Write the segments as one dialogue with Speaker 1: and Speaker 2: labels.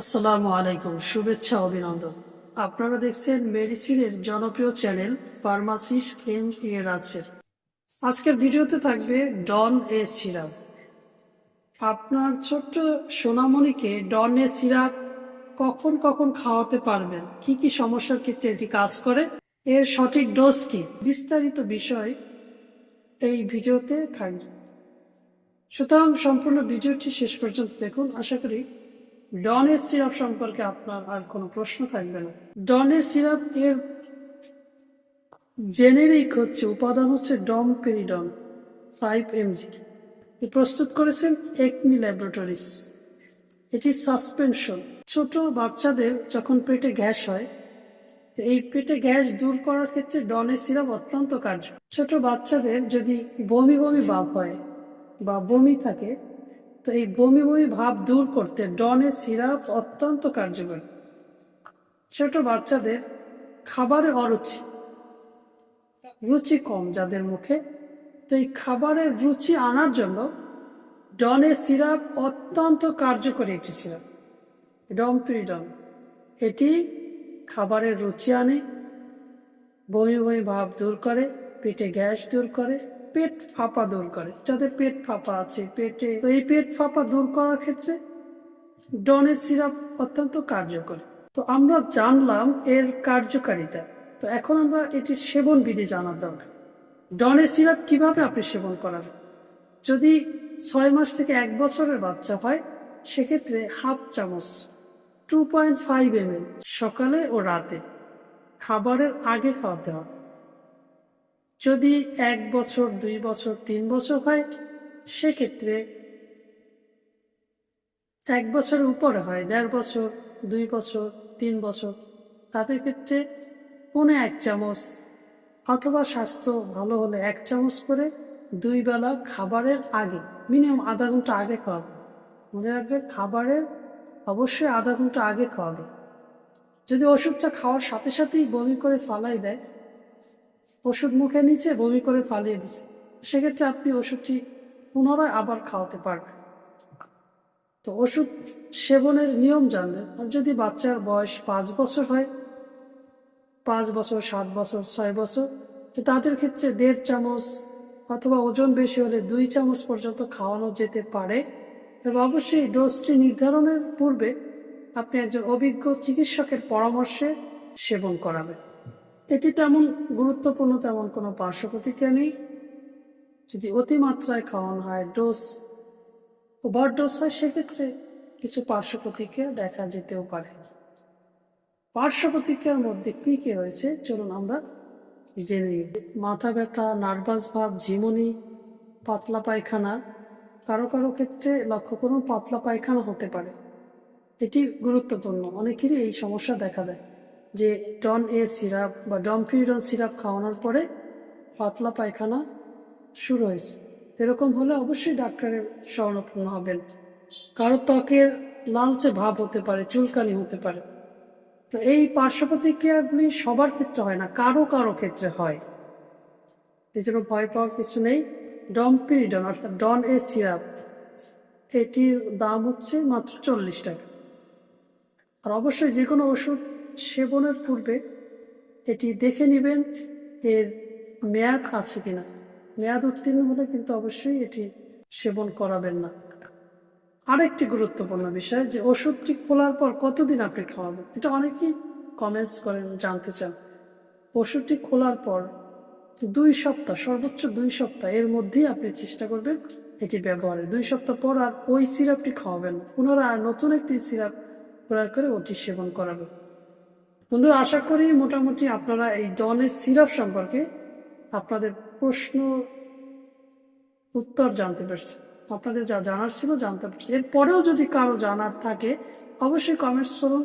Speaker 1: আসসালামু আলাইকুম, শুভেচ্ছা, অভিনন্দন। আপনারা দেখছেন মেডিসিনের জনপ্রিয় চ্যানেল ফার্মাসিস্ট এম এর আছে আজকের ভিডিওতে থাকবে ডন এ সিরাপ। আপনার ছোট্ট সোনামণিকে ডন এ সিরাপ কখন কখন খাওয়াতে পারবেন? কি কি সমস্যার ক্ষেত্রে এটি কাজ করে? এর সঠিক ডোজ কি? বিস্তারিত বিষয় এই ভিডিওতে থাকবে। সুতরাং সম্পূর্ণ ভিডিওটি শেষ পর্যন্ত দেখুন। আশা করি ডনের সিরাপ সম্পর্কে আপনার আর কোনো প্রশ্ন থাকবে না। ডনের সিরাপ এর জেনেরিক হচ্ছে, উপাদান হচ্ছে ডম পেরিডন ফাইভ এমজি। প্রস্তুত করেছেন একমি ল্যাবরেটরিজ। এটি সাসপেনশন। ছোট বাচ্চাদের যখন পেটে গ্যাস হয় এই পেটে গ্যাস দূর করার ক্ষেত্রে ডনের সিরাপ অত্যন্ত কার্য ছোট বাচ্চাদের যদি বমি বমি ভাব হয় বা বমি থাকে তো এই বমি বমি ভাব দূর করতে ডনের সিরাপ অত্যন্ত কার্যকর। ছোট বাচ্চাদের খাবারে অরুচি। রুচি কম যাদের মুখে। তো এই খাবারের রুচি আনার জন্য ডনের সিরাপ অত্যন্ত কার্যকরী একটি সিরাপ। ডমপ্রিডন এটি খাবারের রুচি আনে, বমি বমি ভাব দূর করে, পেটে গ্যাস দূর করে পেট ফাঁপা দূর করে, যাদের পেট ফাঁপা আছে, পেটে, তো এই পেট ফাঁপা দূর করার ক্ষেত্রে ডনের সিরাপ অত্যন্ত কার্যকরী। তো আমরা জানলাম এর কার্যকারিতা। তো এখন আমরা এটির সেবন বিধি জানার দরকার। ডনের সিরাপ কীভাবে আপনি সেবন করাবেন? যদি ছয় মাস থেকে এক বছরের বাচ্চা হয়, সেক্ষেত্রে হাফ চামচ টু পয়েন্ট ফাইভ এম সকালে ও রাতে। খাবারের আগে খাওয়াতে হবে। যদি এক বছর, দুই বছর, তিন বছর হয়, সেক্ষেত্রে এক বছরের উপরে হয়, দেড় বছর, দুই বছর, তিন বছর। তাদের ক্ষেত্রে পৌনে এক চামচ অথবা স্বাস্থ্য ভালো হলে এক চামচ করে দুই বেলা খাবারের আগে, মিনিমাম আধা ঘণ্টা আগে খাওয়াবে। মনে রাখবে খাবারের অবশ্যই আধা ঘণ্টা আগে খাওয়াবে। যদি ওষুধটা খাওয়ার সাথে সাথেই বমি করে ফালাই দেয় ওষুধ মুখে নিচে বমি করে ফালিয়ে দিছে। সেক্ষেত্রে আপনি ওষুধটি পুনরায় আবার খাওয়াতে পারবেন। তো ওষুধ সেবনের নিয়ম জানবেন আর যদি বাচ্চার বয়স পাঁচ বছর হয়, পাঁচ বছর, সাত বছর, ছয় বছর, তো তাদের ক্ষেত্রে দেড় চামচ অথবা ওজন বেশি হলে দুই চামচ পর্যন্ত খাওয়ানো যেতে পারে। তবে অবশ্যই ডোজটি নির্ধারণের পূর্বে আপনি একজন অভিজ্ঞ চিকিৎসকের পরামর্শে সেবন করাবেন। এটি তেমন গুরুত্বপূর্ণ তেমন কোনো পার্শ্ব প্রতিক্রিয়া নেই। যদি অতিমাত্রায় খাওয়ানো হয়, ডোজ ওভার ডোজ হয়, সেক্ষেত্রে কিছু পার্শ্ব প্রতিক্রিয়া দেখা যেতেও পারে। পার্শ্ব প্রতিক্রিয়ার মধ্যে কী কী হয়েছে চলুন আমরা জেনে। মাথা ব্যথা, নার্ভাস ভাব, ঝিমুনি, পাতলা পায়খানা, কারও কারও ক্ষেত্রে লক্ষ্য করুন, পাতলা পায়খানা হতে পারে। এটি গুরুত্বপূর্ণ, অনেকেরই এই সমস্যা দেখা দেয়। যে ডন এ সিরাপ বা ডমপিউরন সিরাপ খাওয়ানোর পরে পাতলা পায়খানা শুরু হয়েছে। এরকম হলে অবশ্যই ডাক্তারের শরণাপন্ন হবেন। কারও ত্বকের লালচে ভাব হতে পারে, চুলকানি হতে পারে। তো এই পার্শ্ব প্রতিক্রিয়াগুলি সবার ক্ষেত্রে হয় না, কারও কারও ক্ষেত্রে হয়। এই জন্য ভয় পাওয়ার কিছু নেই। ডমপিরিডন অর্থাৎ ডন এ সিরাপ, এটির দাম হচ্ছে মাত্র চল্লিশ টাকা। আর অবশ্যই যে কোনো ওষুধ সেবনের পূর্বে এটি দেখে নেবেন এর মেয়াদ আছে কিনা। মেয়াদ উত্তীর্ণ হলে কিন্তু অবশ্যই এটি সেবন করাবেন না। আরেকটি গুরুত্বপূর্ণ বিষয় যে ওষুধটি খোলার পর কতদিন আপনি খাওয়াবেন, এটা অনেকেই কমেন্টস করেন, জানতে চান। ওষুধটি খোলার পর দুই সপ্তাহ, সর্বোচ্চ দুই সপ্তাহ এর মধ্যেই আপনি চেষ্টা করবেন এটি ব্যবহারে দুই সপ্তাহ পর আর ওই সিরাপটি খাওয়াবেন পুনরায় নতুন একটি সিরাপ প্রয়োগ করে ওটি সেবন করাবেন। বন্ধুরা, আশা করি মোটামুটি আপনারা এই ডনের সিরাপ সম্পর্কে আপনাদের প্রশ্ন উত্তর জানতে পারছেন। আপনাদের যা জানার ছিল জানতে পারছি এরপরেও যদি কারও জানার থাকে, অবশ্যই কমেন্টস করুন।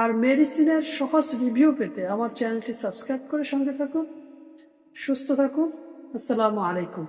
Speaker 1: আর মেডিসিনের সহজ রিভিউ পেতে আমার চ্যানেলটি সাবস্ক্রাইব করে সঙ্গে থাকুন, সুস্থ থাকুন। আসসালামু আলাইকুম।